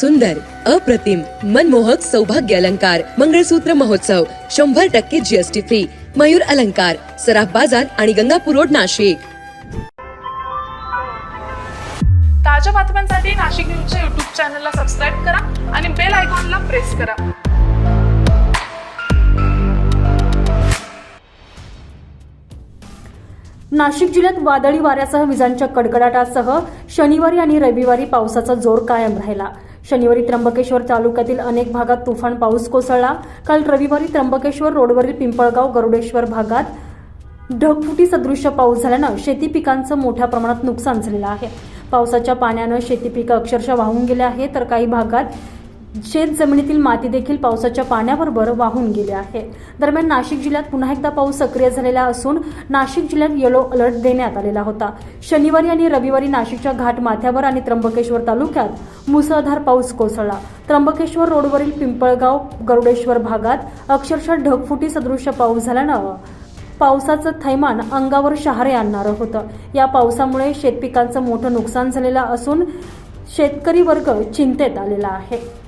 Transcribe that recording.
सुंदर अप्रतिम मनमोहक सौभाग्य अलंकार मंगळसूत्र महोत्सव शंभर टक्के जीएसटी फ्री मयूर अलंकार सराफ बाजार आणि गंगापूर रोड नाशिक. ताज्या बातम्यांसाठी नाशिक न्यूजच्या युट्यूब चॅनलला सबस्क्राईब करा आणि बेल आयकॉनला प्रेस करा. नाशिक जिल्ह्यात वादळी वाऱ्यासह विजांच्या कडकडाटासह शनिवारी आणि रविवारी पावसाचा जोर कायम राहिला. शनिवारी त्र्यंबकेश्वर तालुक्यातील अनेक भागात तुफान पाऊस कोसळला. काल रविवारी त्र्यंबकेश्वर रोडवरील पिंपळगाव गरुडेश्वर भागात ढगफुटी सदृश्य पाऊस झाल्यानं शेती पिकांचं मोठ्या प्रमाणात नुकसान झालेलं आहे. पावसाच्या पाण्यानं शेती पिकं अक्षरशः वाहून गेले आहे तर काही भागात शेत जमिनीतील माती देखील पावसाच्या पाण्याबरोबर वाहून गेले आहे. दरम्यान नाशिक जिल्ह्यात पुन्हा एकदा पाऊस सक्रिय झालेला असून नाशिक जिल्ह्यात येलो अलर्ट देण्यात आलेला होता. शनिवारी आणि रविवारी नाशिकच्या घाट माथ्यावर आणि त्र्यंबकेश्वर तालुक्यात मुसळधार पाऊस कोसळला. त्र्यंबकेश्वर रोडवरील पिंपळगाव गरुडेश्वर भागात अक्षरशः ढगफुटी सदृश्य पाऊस झाल्यानं पावसाचं थैमान अंगावर शहारे आणणारं होतं. या पावसामुळे शेतपिकांचं मोठं नुकसान झालेलं असून शेतकरी वर्ग चिंतेत आलेला आहे.